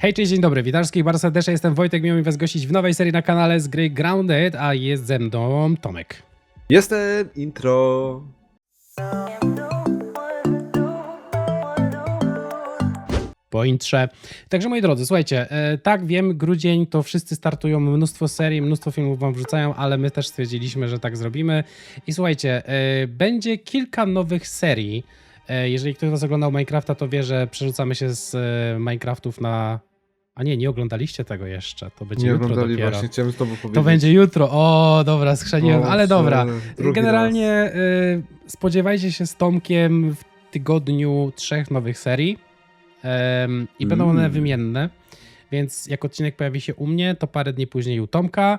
Hej, cześć, dzień dobry, witam wszystkich bardzo serdecznie, jestem Wojtek, miło mi was gościć w nowej serii na kanale z gry Grounded, a jest ze mną Tomek. Jestem intro. Po intrze. Także moi drodzy, słuchajcie, e, tak wiem, grudzień to wszyscy startują, mnóstwo serii, mnóstwo filmów wam wrzucają, ale my też stwierdziliśmy, że tak zrobimy. I słuchajcie, e, będzie kilka nowych serii. E, jeżeli ktoś z was oglądał Minecrafta, to wie, że przerzucamy się z Minecraftów na... A nie, nie oglądaliście tego jeszcze, to będzie Nie jutro oglądali dopiero. właśnie, chciałem powiedzieć. To będzie jutro. O, dobra, schrzeniłem, O, ale dobra. Generalnie y, spodziewajcie się z Tomkiem w tygodniu trzech nowych serii. I będą one Mm. wymienne. Więc jak odcinek pojawi się u mnie, to parę dni później u Tomka.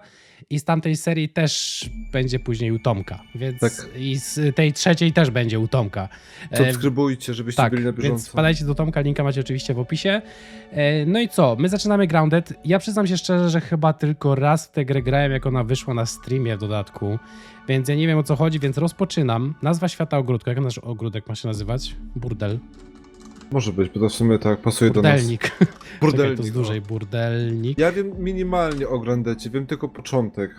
I z tamtej serii też będzie później u Tomka. Więc Tak. i z tej trzeciej też będzie u Tomka. E, Subskrybujcie, żebyście tak, byli na więc bieżąco. wpadajcie do Tomka, linka macie oczywiście w opisie. E, No i co, my zaczynamy Grounded. Ja przyznam się szczerze, że chyba tylko raz w tę grę grałem, jak ona wyszła na streamie w dodatku, więc ja nie wiem o co chodzi, więc rozpoczynam. Nazwa świata ogródka, jak nasz ogródek ma się nazywać? Burdel. Może być, bo to w sumie tak pasuje do nas. Burdelnik. Czekaj, to Burdelnik. z o. dużej, burdelnik. Ja wiem minimalnie o Grandecie, wiem tylko początek.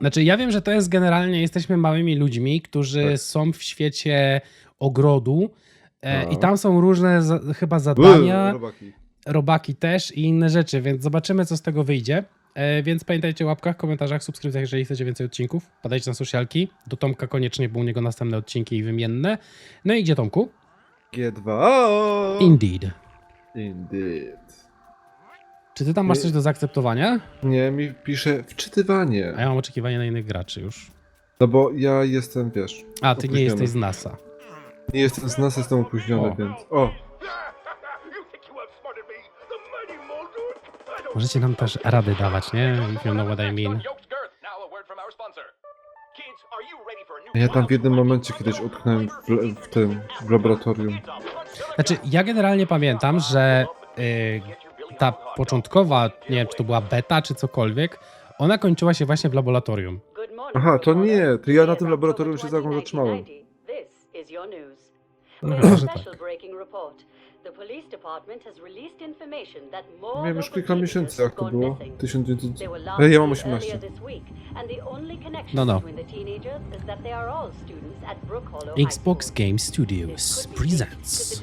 Znaczy, ja wiem, że to jest generalnie, jesteśmy małymi ludźmi, którzy Tak. są w świecie ogrodu e, No. i tam są różne za, chyba zadania. robaki. robaki też i inne rzeczy, więc zobaczymy, co z tego wyjdzie. E, więc pamiętajcie o łapkach, komentarzach, subskrypcjach, jeżeli chcecie więcej odcinków. Padajcie na socialki. Do Tomka koniecznie, bo u niego następne odcinki i wymienne. No i gdzie Tomku? G2. O! Indeed. Indeed. Czy ty tam masz coś do zaakceptowania? Nie, mi pisze wczytywanie. A ja mam oczekiwania na innych graczy już. No bo ja jestem, wiesz, A, ty nie Opóźniony. jesteś z NASA. nie jestem z nas, jestem opóźniony, O. więc... O, You think you outsmarted me? The mighty Mulder? I don't Możecie nam też rady dawać, nie? If you know what I mean. Ja tam w jednym momencie kiedyś utknąłem w, w tym, w laboratorium. Znaczy, ja generalnie pamiętam, że y, ta początkowa, nie wiem, czy to była beta, czy cokolwiek, ona kończyła się właśnie w laboratorium. Aha, to nie, to ja na tym laboratorium się zaraz zatrzymałem. No chyba, że tak. Miałem już kilka miesięcy, jak to było. 1900... Ej, ja mam 18. No, no. Xbox Xbox Game Studios presents.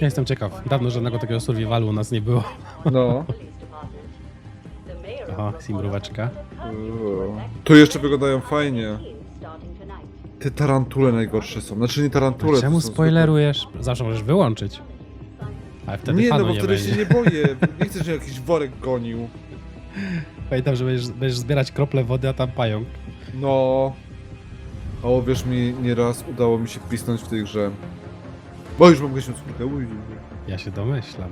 Ja jestem ciekaw. Dawno żadnego takiego survivalu u nas nie było. No. Aha, simróweczka. Tu jeszcze wyglądają fajnie. Te tarantule najgorsze są. Znaczy nie tarantule. Czemu to są spoilerujesz? Zawsze możesz wyłączyć. Ale zwykłe- wtedy Nie, no bo nie wtedy będzie. się nie boję. Nie chcę, żeby jakiś worek gonił. Pamiętam, że będziesz, będziesz zbierać krople wody, a tam pająk. No. O, wiesz mi, nieraz udało mi się pisnąć w tej grze. Bo już mam gdzieś skórkę. Uj. Ja się domyślam.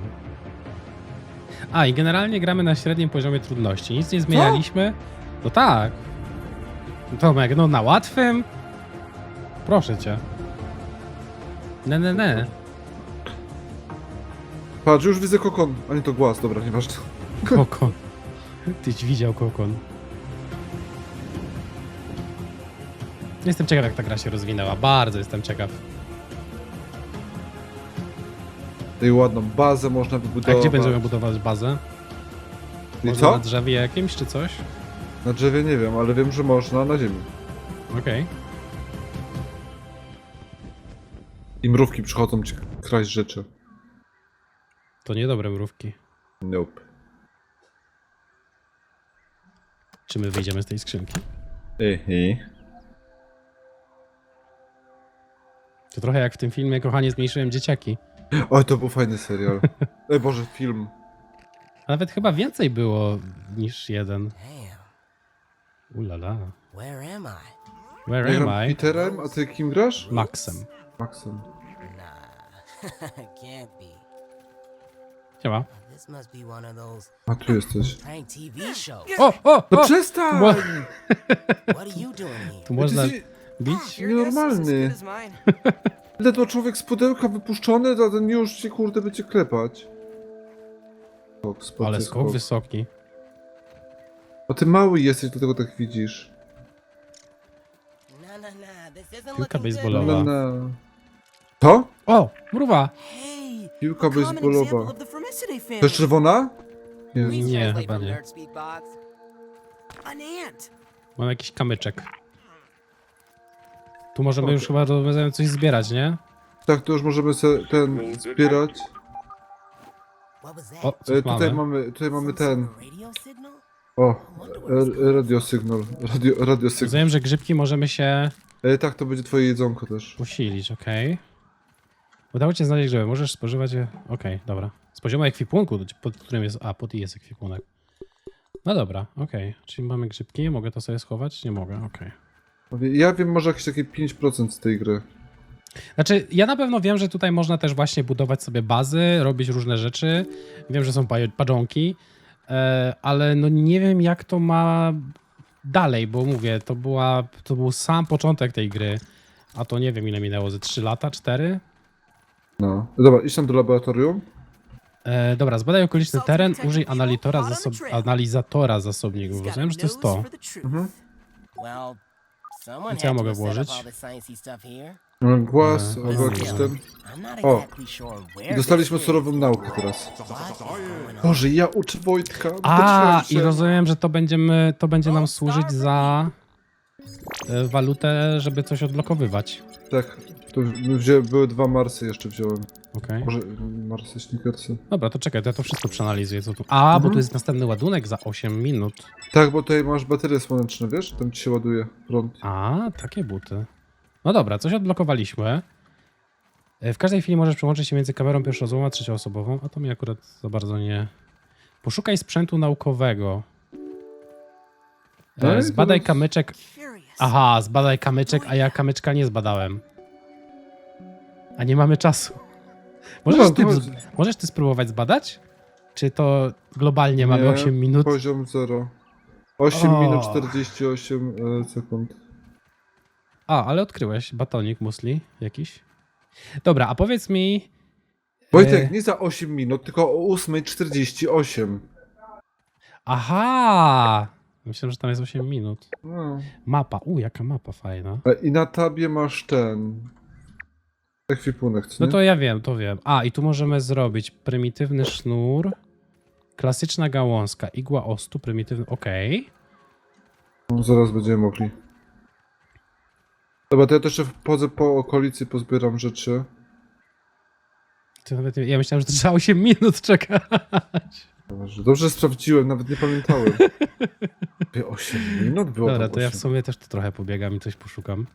A, i generalnie gramy na średnim poziomie trudności. Nic nie zmienialiśmy. No tak. Tomek, no na łatwym? Proszę cię. Ne, ne, ne. Patrz, już widzę kokon. A nie to głaz, dobra, nieważne. Kokon. Tyś widział kokon. Jestem ciekaw, jak ta gra się rozwinęła. Bardzo jestem ciekaw. Tej ładną bazę można A wybudować. gdzie będziemy budować bazę? I Może co? na drzewie jakimś, czy coś? Na drzewie nie wiem, ale wiem, że można na ziemi. Okej. I mrówki przychodzą ci kraść rzeczy. To niedobre mrówki. Nope. Czy my wyjdziemy z tej skrzynki? Ehe. To trochę jak w tym filmie, kochanie, zmniejszyłem dzieciaki. Oj, to był fajny serial. Ej, Boże, film. A nawet chyba więcej było niż jeden. Damn, Ulala. where am I? Where Ja am I? Peterem, a ty kim grasz? Maxem. Maxem. Nah, can't be. Siema. This must be one of those A tu jesteś. prank TV shows. O, o, No o! przestań! Mo- What are you doing here? Tu można Ty jesteś bić? Nienormalny. Ledwo człowiek z pudełka wypuszczony, to ten już cię kurde będzie klepać. Skok, spod, Ale skok wysoki. A ty mały jesteś, dlatego tak widzisz. Piłka looking baseballowa. No, no. To? O, mruwa! Hey, Piłka a common example baseballowa. of the Formicidae To family. jest czerwona? Nie. Nie, translate chyba from nie. Nerd Speak Box. An ant. Mam jakiś kamyczek. Tu możemy już chyba coś zbierać, nie? Tak, to już możemy sobie ten zbierać. What was that? O, E, coś tutaj mamy. mamy, tutaj mamy Some sort ten. of Radio signal? O, e, radio sygnał. Radio, radio sygnał. Rozumiem, że grzybki możemy się E, tak, to będzie twoje jedzonko też. posilić, okej. Udało cię znaleźć grzyby, możesz spożywać je. Okej, dobra. Z poziomu ekwipunku, pod którym jest. A, pod i jest ekwipunek. No dobra, okej. Czyli mamy grzybki, mogę to sobie schować? Nie mogę, okej. Ja wiem może jakieś takie 5% z tej gry. Znaczy, ja na pewno wiem, że tutaj można też właśnie budować sobie bazy, robić różne rzeczy. Wiem, że są pa- padżonki, e, ale no nie wiem, jak to ma dalej, bo mówię, to, była, to był sam początek tej gry, a to nie wiem, ile minęło, ze 3 lata, 4? No. Dobra, idź tam do laboratorium. E, dobra, zbadaj okoliczny teren, użyj analizatora, zasob analizatora zasobników. Rozumiem, że to jest to. Mhm. Co ja mogę włożyć? Here. No, Głaz, E, albo o. Dostaliśmy surową naukę teraz. Boże, ja uczę Wojtka. A, i rozumiem, że to będziemy, to będzie nam służyć za e, walutę, żeby coś odblokowywać. Tak, to wzię, były dwa Marsy jeszcze wziąłem. Okej. Może mm, Marsy, Snickersy. Dobra, to czekaj, to ja to wszystko przeanalizuję. Co tu... A, bo Mhm. tu jest następny ładunek za 8 minut. Tak, bo tutaj masz baterie słoneczne, wiesz? Tam ci się ładuje prąd. A, takie buty. No dobra, coś odblokowaliśmy. E, W każdej chwili możesz przełączyć się między kamerą pierwszoosobową a trzecioosobową, a to mi akurat za bardzo nie... Poszukaj sprzętu naukowego. E, i Zbadaj kamyczek. Aha, zbadaj kamyczek, a ja kamyczka nie zbadałem. A nie mamy czasu. Możesz, No, ty, to- z- możesz ty spróbować zbadać? Czy to globalnie mamy Nie, 8 minut? Poziom 0. 8 O. minut 48 e, sekund. A, ale odkryłeś batonik musli jakiś. Dobra, a powiedz mi. Wojtek, e, nie za 8 minut, tylko o 8.48. Aha! Myślałem, że tam jest 8 minut. No. Mapa. U, jaka mapa fajna. I na tabie masz ten... Ekwipunek, co No nie? to ja wiem, to wiem. A, i tu możemy zrobić prymitywny sznur, klasyczna gałązka, igła ostu, prymitywny. Okej. No, zaraz będziemy mogli. Dobra, to ja też jeszcze chodzę po okolicy, pozbieram rzeczy. Nawet nie- Ja myślałem, że to trzeba 8 minut czekać. Dobrze, dobrze sprawdziłem, nawet nie pamiętałem. Wie, 8 minut było Dobra, tam to ja w 8. sumie też tu trochę pobiegam i coś poszukam.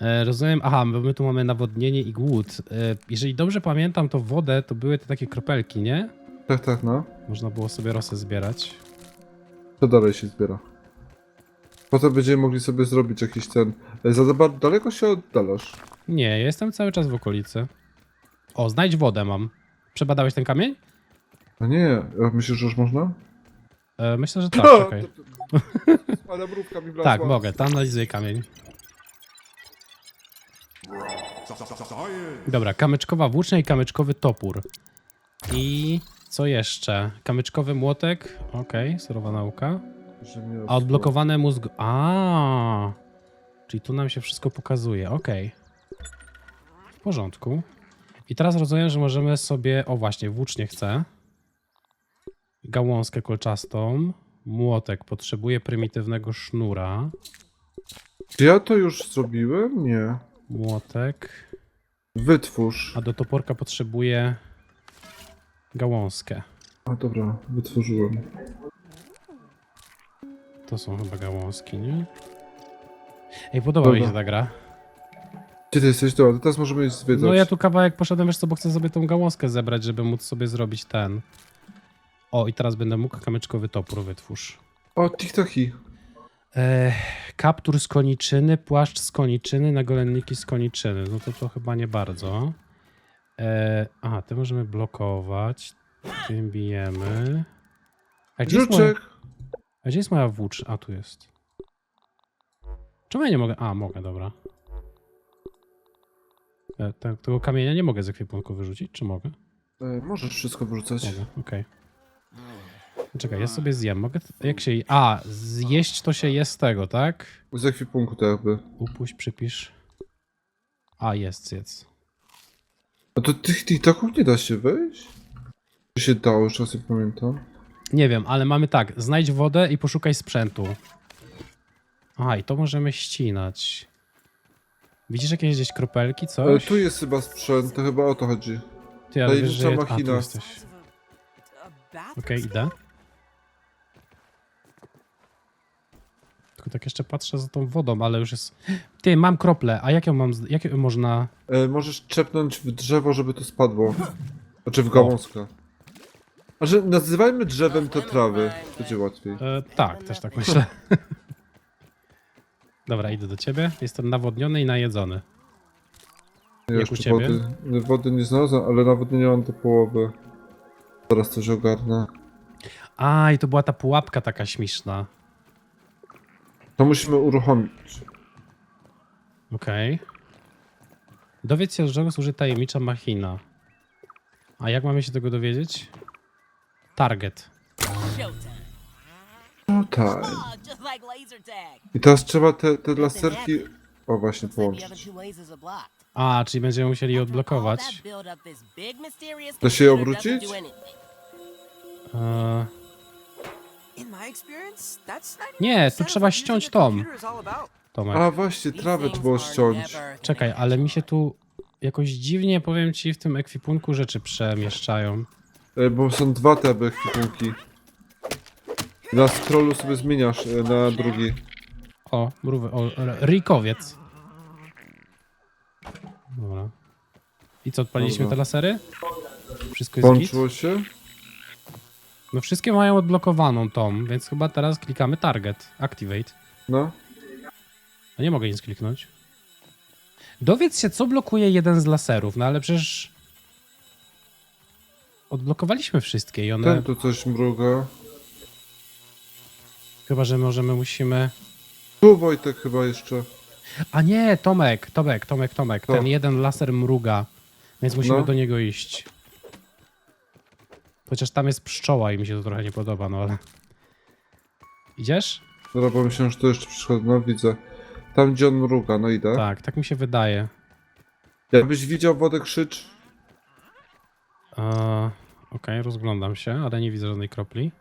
E, rozumiem, aha, bo my tu mamy nawodnienie i głód. E, jeżeli dobrze pamiętam, to wodę to były te takie kropelki, nie? Tak, tak, no. Można było sobie rosę zbierać. To dalej się zbiera. Potem będziemy mogli sobie zrobić jakiś ten... Za za daleko się oddalasz. Nie, jestem cały czas w okolicy. O, znajdź wodę mam. Przebadałeś ten kamień? A nie, a myślisz, że już można? E, myślę, że tak, czekaj. Ale mrówka mi wlazła. Tak, mogę, to analizuję kamień. Dobra, kamyczkowa włócznia i kamyczkowy topór. I co jeszcze? Kamyczkowy młotek. Okej, surowa nauka. Że mnie A odblokowane mózg. A, czyli tu nam się wszystko pokazuje. Okej. W porządku. I teraz rozumiem, że możemy sobie. O, właśnie, włócznie chcę. Gałązkę kolczastą. Młotek potrzebuje prymitywnego sznura. Czy ja to już zrobiłem? Nie. Młotek. Wytwórz. A do toporka potrzebuje gałązkę. A dobra, wytworzyłem. To są chyba gałązki, nie? Ej, podoba mi Dobra. się ta gra. Gdzie ty jesteś? Dobra, to teraz możemy iść zwiedzać. No ja tu kawałek poszedłem, wiesz co, bo chcę sobie tą gałązkę zebrać, żeby móc sobie zrobić ten. O, i teraz będę mógł kamyczkowy topór wytwórz. O, tiktaki. E, kaptur z koniczyny, płaszcz z koniczyny, nagolenniki z koniczyny. No to to chyba nie bardzo. E, aha, te możemy blokować. Tym bijemy. A gdzie jest moja, Żuczek. a gdzie jest moja włócz? A, tu jest. Czemu ja nie mogę? A, mogę, dobra. E, te, tego kamienia nie mogę z ekwipunku wyrzucić, czy mogę? E, możesz wszystko wyrzucać. Mogę, okej. Czekaj, ja sobie zjem. Mogę. Jak się. A, zjeść to się je z tego, tak? Z ekwipunku to jakby. Upuść, przypisz. A, jest, jest. A to tych TikToków nie da się wejść? Czy się dało, już nie pamiętam. Nie wiem, ale mamy tak. Znajdź wodę i poszukaj sprzętu. Aha, i to możemy ścinać. Widzisz jakieś gdzieś kropelki, Ale coś? tu jest chyba sprzęt, to chyba o to chodzi. Ty, ale wiesz, że... A, tu machina. jesteś. Okej, idę. Tylko tak jeszcze patrzę za tą wodą, ale już jest... Ty, mam krople, a jak ją mam... z- Jak ją można... E, możesz czepnąć w drzewo, żeby to spadło. Znaczy w gałązkę. A że nazywajmy drzewem te trawy. Będzie łatwiej. E, tak, też tak myślę. Dobra, idę do ciebie. Jestem nawodniony i najedzony. Ja Jak jeszcze u ciebie? Wody, wody nie znalazłem, ale nawodnienia mam do połowy. Zaraz coś ogarnę. A, i to była ta pułapka taka śmieszna. To musimy uruchomić. Okej. Dowiedz się, do czego służy tajemnicza machina. A jak mamy się tego dowiedzieć? Target. Showtime. No tak. I teraz trzeba te, te laserki... O, właśnie połączyć. A, czyli będziemy musieli odblokować. Da się je obrócić? E, not Nie, tu trzeba ściąć tom. Tomek. A właśnie, trawę trzeba ściąć. Czekaj, ale mi się tu jakoś dziwnie, powiem ci, w tym ekwipunku rzeczy przemieszczają. E, Bo są dwa te ekwipunki. Na scrollu sobie zmieniasz e, na drugi. O, mrówy, o, r- ryjkowiec. Dobra. I co, odpaliliśmy Dobra. te lasery? Wszystko jest git? Połączyło się? No wszystkie mają odblokowaną tą, więc chyba teraz klikamy target, activate. No. A nie mogę nic kliknąć. Dowiedz się, co blokuje jeden z laserów, no ale przecież... Odblokowaliśmy wszystkie i one... Ten tu coś mruga. Chyba, że możemy, musimy... Tu Wojtek chyba jeszcze. A nie, Tomek, Tomek, Tomek, Tomek. Ten jeden laser mruga, więc musimy No. do niego iść. Chociaż tam jest pszczoła i mi się to trochę nie podoba, no ale... Idziesz? Dobra, bo myślałem, że to jeszcze przyszedł. No widzę. Tam gdzie on mruga, no idę. Tak, tak mi się wydaje. Jakbyś widział wodę krzycz. Eee, Okej, rozglądam się, ale nie widzę żadnej kropli.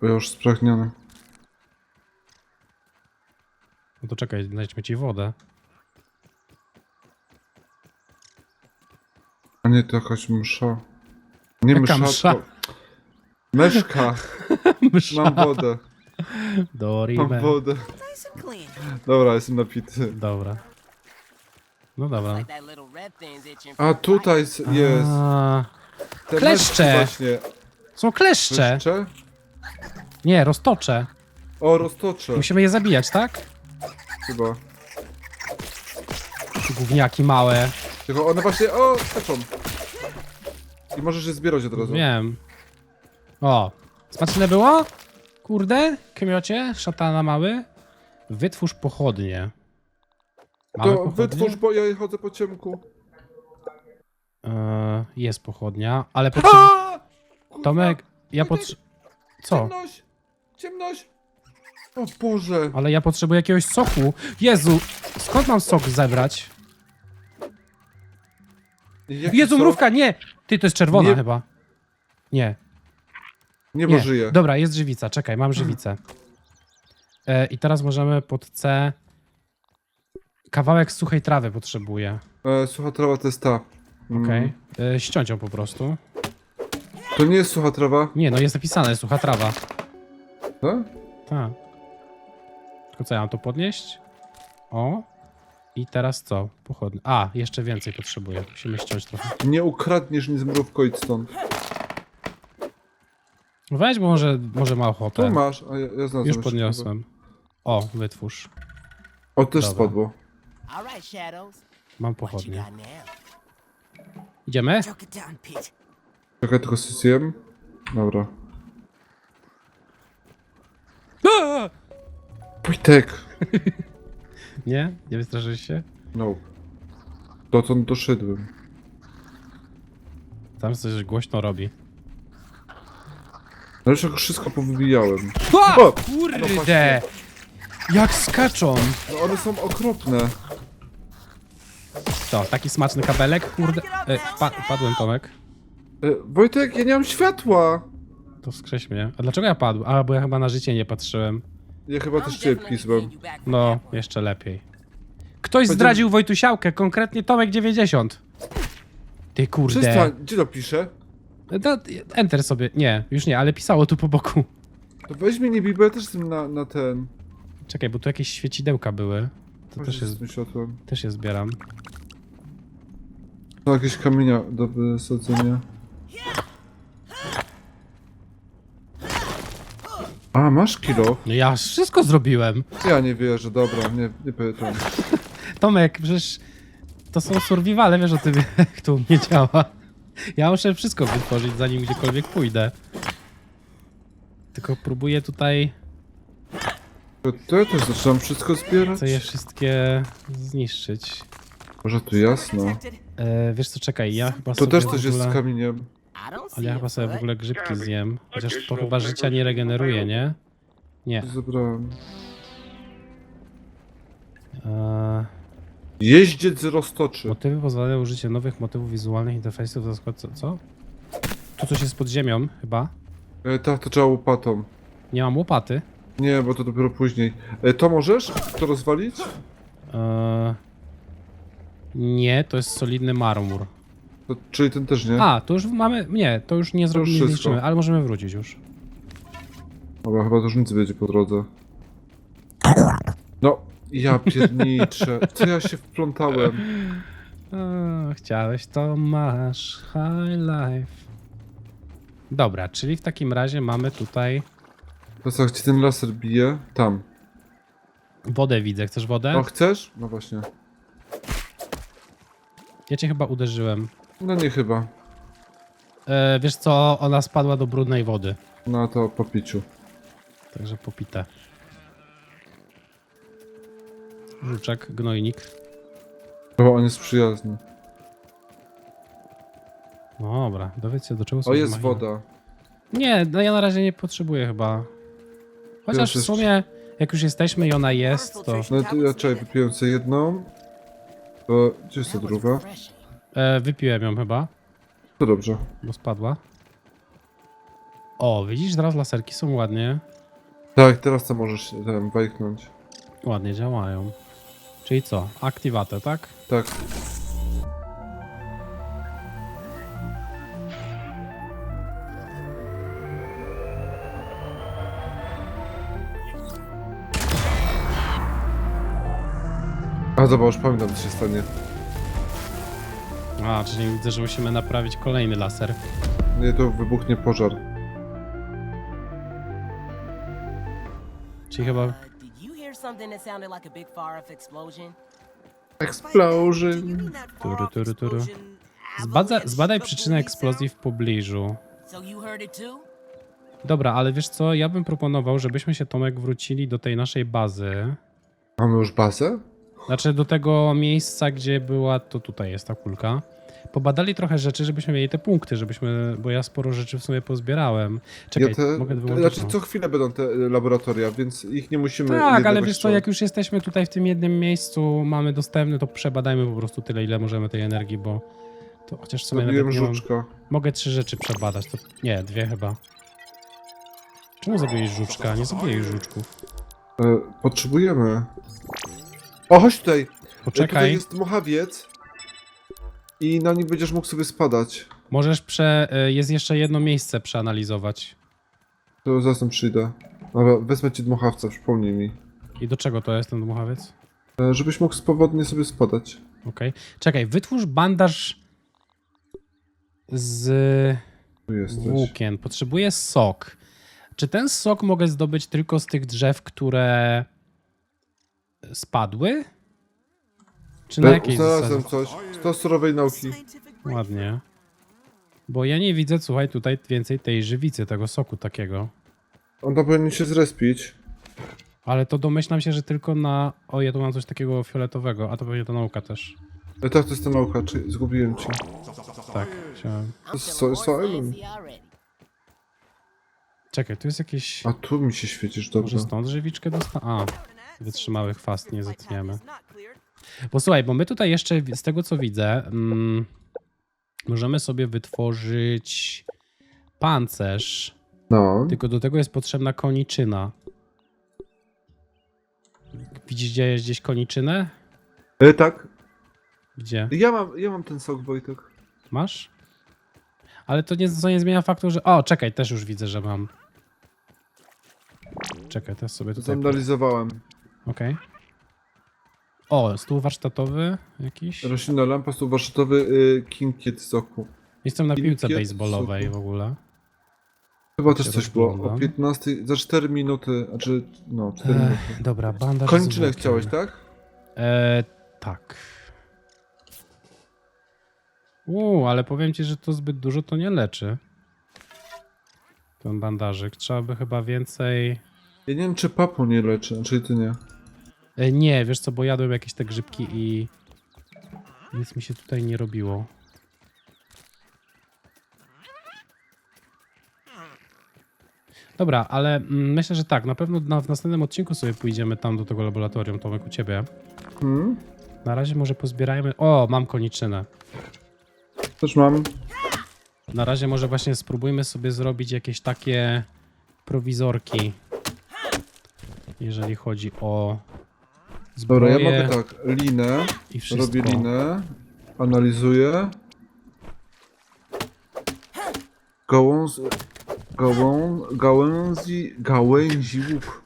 Bo ja już spragniony. No to czekaj, znajdźmy ci wodę. A nie, to jakaś msza. Nie Jaka msza, msza? to... Meszka. Mam wodę. Mam Dorime. wodę. And clean. Dobra, jestem napity. Dobra. No dobra. A a tutaj s- jest. A, Te kleszcze! meszki Właśnie. są kleszcze! Kleszcze? Nie, roztocze. O, roztocze. Musimy je zabijać, tak? Chyba. Gówniaki małe. Tylko one właśnie. O, skaczą. I możesz je zbierać od razu. Wiem. O, smaczne było? Kurde, kmiocie, szatana mały. Wytwórz pochodnie. Mamy To pochodnie? wytwórz, bo ja chodzę po ciemku. Eee, jest pochodnia, ale potrzebuję... Kurwa, Tomek, ja Wojtek, potrze... Co? Ciemność! Ciemność! O Boże! Ale ja potrzebuję jakiegoś soku. Jezu, skąd mam sok zebrać? Jaki Jezu, sok? mrówka, nie! Ty, to jest czerwona Nie- chyba. Nie, Nie, bo żyje. Dobra, jest żywica, czekaj, mam żywicę. E, I teraz możemy pod C... Kawałek suchej trawy potrzebuję. E, sucha trawa to jest ta. Mm. Okej. E, ściąć ją po prostu. To nie jest sucha trawa, Nie, no jest napisane, sucha trawa. tak? Tak. Tylko co, ja mam to podnieść? O. I teraz co? Pochodnie. A, jeszcze więcej potrzebuję. Musimy ściąć trochę. Nie ukradniesz nic mrówko, idź stąd. Weź, bo może, może ma Tu ochotę. masz, a ja, ja znalazłem Już jeszcze podniosłem. O, wytwórz. tego. O, też Dobra. spadło. All right, Shadows. Mam What you pochodnie. got now? Idziemy? Choke it down, Pete. Czekaj, tylko zjem. Dobra. Wojtek! Nie? Nie wystraszyłeś się? No. Dotąd doszedłem. Tam coś głośno robi. No już jak wszystko powybijałem. A! O! Kurde! Jak skaczą! No one są okropne. To, taki smaczny kabelek, kurde. E, pa, padłem, Tomek. E, Wojtek, ja nie mam światła! To wskrześ mnie. A dlaczego ja padłem? A, bo ja chyba na życie nie patrzyłem. Ja chyba też cię pisłem. No, jeszcze lepiej. Ktoś Będzie- zdradził Wojtusiałkę, konkretnie Tomek 90. Ty kurde. Przestań, gdzie to pisze? Da, enter sobie. Nie, już nie, ale pisało tu po boku. To weź mnie nie bij, bo ja też jestem na, na ten. Czekaj, bo tu jakieś świecidełka były. To Właśnie też jest, tym światłem. też je zbieram. To jakieś kamienia do wysadzenia. A, masz kilo? No ja wszystko zrobiłem. Ja nie wierzę, dobra, nie, nie pytam. Tomek, przecież to są survivale, wiesz o tym, jak to u mnie działa. Ja muszę wszystko wytworzyć, zanim gdziekolwiek pójdę. Tylko próbuję tutaj To, to ja też zaczynam wszystko zbierać? co je wszystkie zniszczyć. Może tu jasno. E, wiesz co, czekaj, ja chyba To sobie też w coś jest ogóle... z kamieniem. Ale ja chyba sobie w ogóle grzybki zjem. Chociaż to chyba życia nie regeneruje, nie? Nie. Zebrałem. Eee, Jeździec roztoczy. motywy pozwalają użycie nowych motywów wizualnych interfejsów za skład... Co? co? Tu coś jest pod ziemią, chyba. E, tak, to trzeba łopatą. Nie mam łopaty. Nie, bo to dopiero później. E, to możesz to rozwalić? Eee, nie, to jest solidny marmur. To, czyli ten też nie? A, to już mamy... Nie, to już nie wszystko. zniszczymy, ale możemy wrócić już. Dobra, chyba też nic będzie po drodze. No, ja pierniczę. Co ja się wplątałem? Chciałeś, to masz. High life. Dobra, czyli w takim razie mamy tutaj To co, gdzie ten laser bije? Tam. wodę widzę. Chcesz wodę? No chcesz? No właśnie. Ja cię chyba uderzyłem. No nie chyba. E, wiesz co, ona spadła do brudnej wody. No to po piciu. Także popite. Żuczek, gnojnik. Chyba on jest przyjazny. No dobra, dowiedz się do czego O, służy jest woda. Nie, no ja na razie nie potrzebuję chyba. Chociaż w sumie, jak już jesteśmy i ona jest, to... No to ja czekaj, wypiłem sobie jedną. To, gdzie jest ta druga? E, wypiłem ją chyba. To dobrze. bo spadła. O, widzisz, teraz laserki są ładnie, Tak, teraz to możesz tam wejknąć. ładnie działają. Czyli co? Aktywatę, tak? Tak. A już pamiętam co się stanie. A, czyli widzę, że musimy naprawić kolejny laser. Nie, to wybuchnie pożar. Czyli chyba... Uh, did you hear something that sounded like a big far-off explosion? Explosion. Turu, turu, turu. Zbada, zbadaj przyczynę eksplozji w pobliżu. So you heard it too? Dobra, ale wiesz co, ja bym proponował, żebyśmy się, Tomek, wrócili do tej naszej bazy. Mamy już bazę? Znaczy do tego miejsca, gdzie była, to tutaj jest ta kulka. Pobadali trochę rzeczy, żebyśmy mieli te punkty, żebyśmy, bo ja sporo rzeczy w sumie pozbierałem. Czekaj, ja te, mogę wyłączyć? znaczy no. co chwilę będą te e, laboratoria, więc ich nie musimy... Tak, ale wiesz co, jak już jesteśmy tutaj w tym jednym miejscu, mamy dostępny, to przebadajmy po prostu tyle, ile możemy tej energii, bo to chociaż w sumie Zabiłem nawet nie mam... żuczka. Mogę trzy rzeczy przebadać, to nie, dwie chyba. Czemu zabiłeś żuczka? Nie zabiłeś żuczków. E, potrzebujemy... O, chodź tutaj! E, Tutaj Poczekaj, jest mochawiec. I na nim będziesz mógł sobie spadać. możesz prze... y, jest jeszcze jedno miejsce przeanalizować. To zaraz tam przyjdę. Dobra, wezmę ci dmuchawca, przypomnij mi. I do czego to jest ten dmuchawiec? E, żebyś mógł swobodnie sobie spadać. Okej. Czekaj, wytwórz bandaż z Tu jesteś. włókien. Potrzebuję sok. Czy ten sok mogę zdobyć tylko z tych drzew, które spadły? Czy na jakiej Znalazłem zasadzie? coś. To surowej nauki. Ładnie. Bo ja nie widzę, słuchaj, tutaj więcej tej żywicy, tego soku takiego. On tam powinien się zrespić. Ale to domyślam się, że tylko na... O, ja tu mam coś takiego fioletowego, a to pewnie ta nauka też. E, tak, to jest ta nauka, czy zgubiłem cię. Tak, chciałem. I'm So- feeling more silent. fancy already. Czekaj, tu jest jakieś... A tu mi się świecisz Może dobrze. stąd żywiczkę dosta... A, wytrzymały chwast nie zetniemy. Posłuchaj, bo my tutaj jeszcze z tego co widzę, mm, możemy sobie wytworzyć pancerz, No. tylko do tego jest potrzebna koniczyna. Widzisz gdzie jest gdzieś koniczynę? E, tak. Gdzie? Ja mam, ja mam ten sok, Wojtek. Masz? Ale to nie, to nie zmienia faktu, że... O, czekaj, też już widzę, że mam. Czekaj, teraz sobie tutaj... Zanalizowałem. Okej. O, stół warsztatowy jakiś. Roślinna lampa, stół warsztatowy, y, kinkiet soku. Jestem na piłce Kinkiet baseballowej soku. w ogóle. Chyba też coś było. O rozglądam. 15, za 4 minuty, znaczy, no, 4 Ech, minuty. dobra, bandaż z Kończynę łukiem. chciałeś, tak? E, tak. Uuu, ale powiem ci, że to zbyt dużo to nie leczy. Ten bandażyk. Trzeba by chyba więcej... Ja nie wiem, czy papu nie leczy, czyli ty nie. E, nie, wiesz co, bo jadłem jakieś te grzybki i nic mi się tutaj nie robiło. Dobra, ale mm, myślę, że tak, na pewno na, w następnym odcinku sobie pójdziemy tam do tego laboratorium, Tomek, u ciebie. Hmm? Na razie może pozbierajmy... O, mam koniczynę. Też mam. Na razie może właśnie spróbujmy sobie zrobić jakieś takie prowizorki. Jeżeli chodzi o Dobra, zbroję ja mogę tak, linę, i wszystko. robię linę, analizuję. Gałąz... Gałą... Gałęzi... Gałęzi łuk.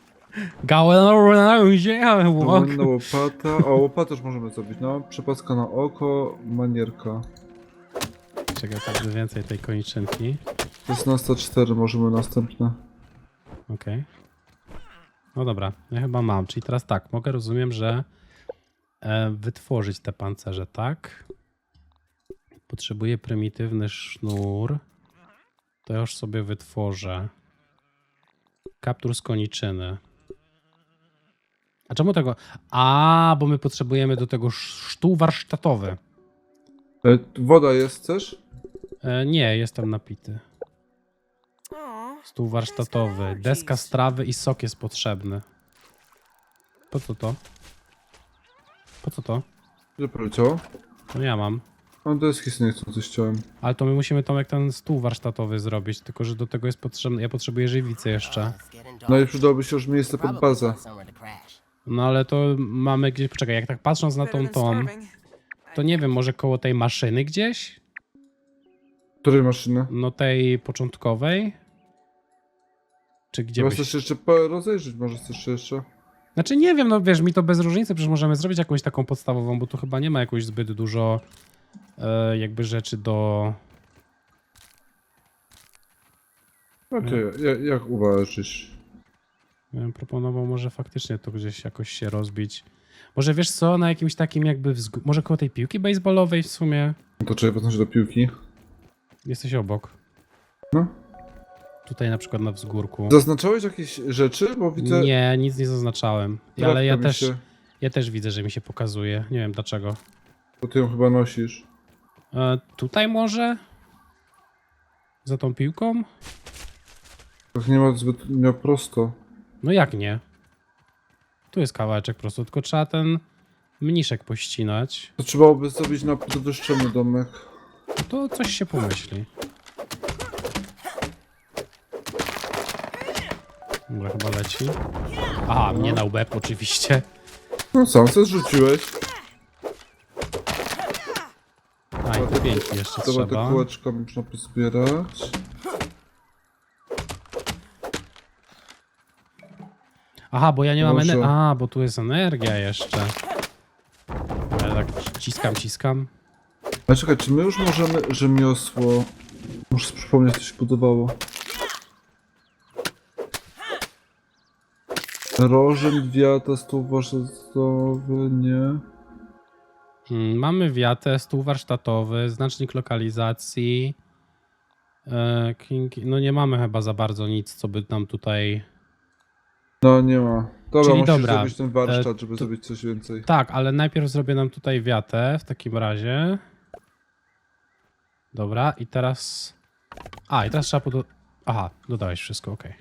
Gałęzie, Gałęzna łopata. O, łopatę też możemy zrobić, no. Przepaska na oko, manierka. Czekaj, także więcej tej koniczynki. 16.4 możemy następne. Okej. No dobra, ja chyba mam. Czyli teraz tak, mogę rozumiem, że e, wytworzyć te pancerze, tak? Potrzebuję prymitywny sznur. To już sobie wytworzę. Kaptur z koniczyny. A czemu tego? A, bo my potrzebujemy do tego sz- sztul warsztatowy. E, woda jest, chcesz? E, nie, jestem napity. Stół warsztatowy, deska strawy i sok jest potrzebny. Po co to? Po co to? Gdzie poleciało? To ja mam. Mam deski z nie chcą, coś chciałem. Ale to my musimy tam jak ten stół warsztatowy zrobić, tylko że do tego jest potrzebny. Ja potrzebuję żywicy jeszcze. No i przydałoby się już miejsce pod bazę. No ale to mamy gdzieś. Poczekaj, jak tak patrząc na tą tą, to nie wiem, może koło tej maszyny gdzieś? Której maszyny? No tej początkowej? Czy gdzie Chyba byś... chcesz jeszcze rozejrzeć, może chcesz jeszcze? Znaczy nie wiem, no wiesz, mi to bez różnicy, przecież możemy zrobić jakąś taką podstawową, bo tu chyba nie ma jakoś zbyt dużo e, jakby rzeczy do... Okej, jak, jak uważasz? Ja bym proponował może faktycznie to gdzieś jakoś się rozbić. Może wiesz co, na jakimś takim jakby wzgó- może koło tej piłki baseballowej w sumie? No to potem się do piłki. Jesteś obok. No. Tutaj na przykład na wzgórku. Zaznaczałeś jakieś rzeczy? Bo widzę... Nie, nic nie zaznaczałem. Ale ja mi też, Się, ja też widzę, że mi się pokazuje. Nie wiem dlaczego. bo ty ją chyba nosisz. E, tutaj może? Za tą piłką? Tak nie ma zbyt nie ma prosto. No jak nie? Tu jest kawałeczek prosto, tylko trzeba ten mniszek pościnać. To trzeba by zrobić na podwyższony domek. To coś się pomyśli. Dobra, chyba leci. Aha, mnie na łeb oczywiście. No sam co zrzuciłeś. A, i tu pięknie jeszcze Dobra, te trzeba. kółeczka można pozbierać. Aha, bo ja nie mam energii. A, bo tu jest energia jeszcze. Ja tak ciskam, ciskam. Ale czekaj, czy my już możemy rzemiosło... Muszę przypomnieć, co się budowało. Rożen, wiata, stół warsztatowy, nie. Mm, Mamy wiatę, stół warsztatowy, znacznik lokalizacji. E, King, no nie mamy chyba za bardzo nic, co by nam tutaj... No, nie ma. Dobra, Czyli musisz dobra, zrobić ten warsztat, e, żeby to- zrobić coś więcej. Tak, ale najpierw zrobię nam tutaj wiatę w takim razie. Dobra, i teraz... A, i teraz trzeba podo... Aha, dodałeś wszystko, okej.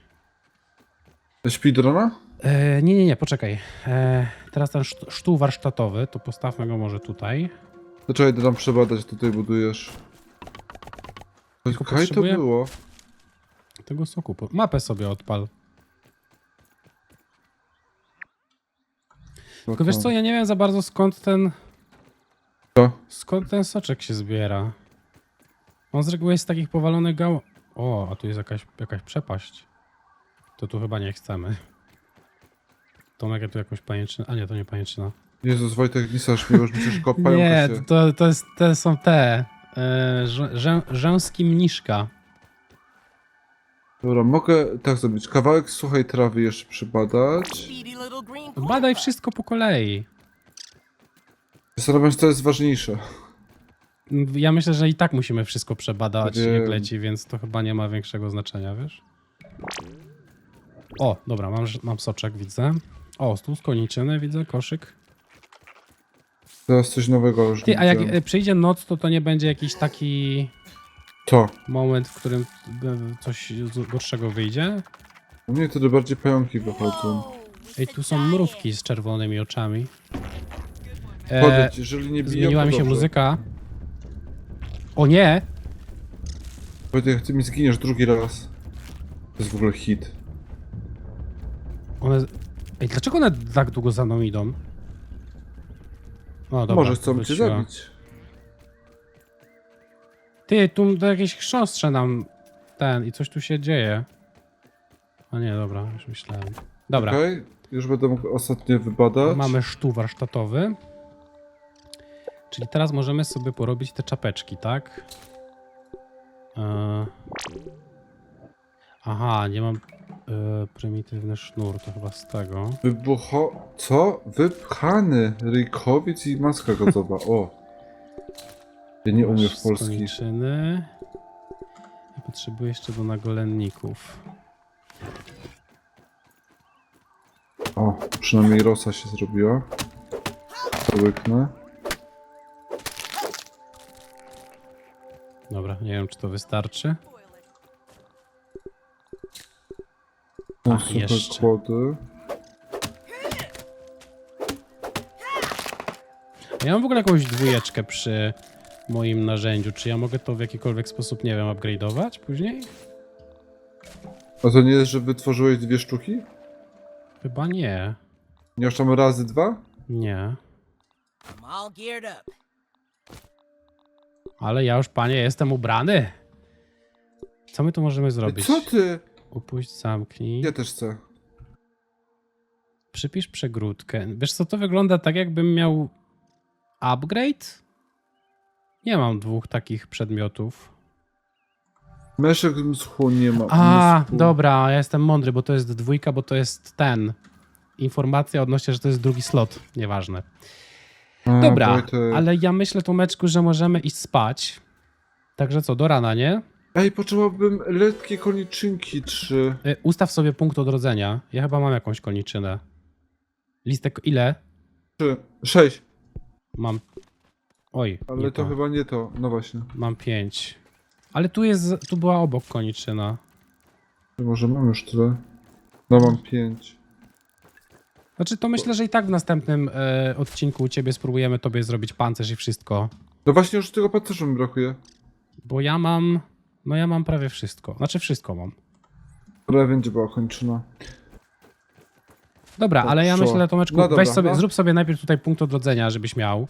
Speedruna? E, nie, nie, nie, poczekaj. E, teraz ten szt- sztul warsztatowy, to postawmy go może tutaj. To trzeba idę tam przebadać, tutaj budujesz. Tylko Kaj to potrzebuję- było? Tego soku. Po... Mapę sobie odpal. Tylko wiesz co, ja nie wiem za bardzo skąd ten... Co? Skąd ten soczek się zbiera? On z reguły jest z takich powalonych gał... O, a tu jest jakaś, jakaś przepaść. To tu chyba nie chcemy. Tomek, ja tu jakąś pajęczynę... A nie, to nie pajęczyna. Jezus, Wojtek, mnie, już mi się kopają Nie, się. to, to, jest, to są te... Rzę, rzę, rzęski mniszka. Dobra, mogę tak zrobić. Kawałek suchej trawy jeszcze przybadać. Badaj wszystko po kolei. Zastanawiam się, co jest ważniejsze. Ja myślę, że i tak musimy wszystko przebadać, Wiem. jak leci, więc to chyba nie ma większego znaczenia, wiesz? O, dobra, mam, mam soczek, widzę. O, tu z koniczyny widzę, koszyk. Teraz coś nowego już Ty, a jak widziałem. e, przyjdzie noc, to to nie będzie jakiś taki To. moment, w którym e, coś z- gorszego wyjdzie? U mnie wtedy bardziej pająki wychodzą. Ej, tu są mrówki z czerwonymi oczami. E, Chodzić, jeżeli nie biją, zmieniła to mi się dobrze. muzyka. O nie! Wojtek, ty mi zginiesz drugi raz. To jest w ogóle hit. One... Ej, dlaczego one tak długo za mną idą? O, dobra, Może chcą cię wróciła. zabić. Ty, tu do jakieś chrząstrze nam ten i coś tu się dzieje. A nie, dobra, już myślałem. Dobra, Okej, już będę mógł ostatnio wybadać. mamy sztu warsztatowy. Czyli teraz możemy sobie porobić te czapeczki, tak? E... Aha, nie mam e, prymitywny sznur, to chyba z tego. Wybucho... Co? Wypchany ryjkowiec i maska gotowa. O. Ja nie umiem Masz w polski. skoniczyny. I potrzebuję jeszcze do nagolenników. O, przynajmniej rosa się zrobiła. Łyknę. Dobra, nie wiem czy to wystarczy. Są Ach, suche jeszcze. kłody. Ja mam w ogóle jakąś dwójeczkę przy moim narzędziu. Czy ja mogę to w jakikolwiek sposób, nie wiem, upgrade'ować później? A to nie jest, że wytworzyłeś dwie sztuki? Chyba nie. Nie masz tam razy dwa? Nie. I'm all geared up. Ale ja już, panie, jestem ubrany. Co my tu możemy zrobić? Co ty? Upuść, zamknij. Ja też chcę. Przypisz przegródkę. Wiesz co, to wygląda tak jakbym miał upgrade? Nie mam dwóch takich przedmiotów. Meszek mschu nie ma. A, mschu. dobra, ja jestem mądry, bo to jest dwójka, bo to jest ten. Informacja odnośnie, że to jest drugi slot. Nieważne. A, Dobra, Wojtek. ale ja myślę, Tomeczku, że możemy iść spać. Także co, do rana, nie? Ej, potrzebowałbym lekkie koniczynki trzy. Y, Ustaw sobie punkt odrodzenia. Ja chyba mam jakąś koniczynę. Listek ile? Trzy. Sześć. Mam. Oj, Ale nie to to. chyba nie to. No właśnie. Mam pięć. Ale tu jest, tu była obok koniczyna. Może mam już tyle. No mam pięć. Znaczy to myślę, że i tak w następnym e, odcinku u ciebie spróbujemy tobie zrobić pancerz i wszystko. No właśnie już tego pancerza mi brakuje. Bo ja mam, no ja mam prawie wszystko. Znaczy wszystko mam. Ale będzie była kończyna. Dobra, ale ja Dobrze. myślę, Tomeczku, No dobra, weź sobie, no. zrób sobie najpierw tutaj punkt odrodzenia, żebyś miał.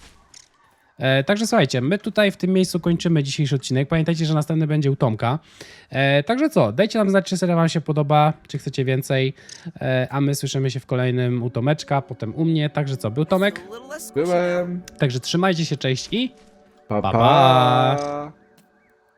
E, także słuchajcie, my tutaj w tym miejscu kończymy dzisiejszy odcinek. Pamiętajcie, że następny będzie u Tomka. E, także co, dajcie nam znać, czy seria wam się podoba, czy chcecie więcej. E, a my słyszymy się w kolejnym u Tomeczka, potem u mnie. Także co, był Tomek? Byłem. Także trzymajcie się, cześć i... Pa, Pa, pa.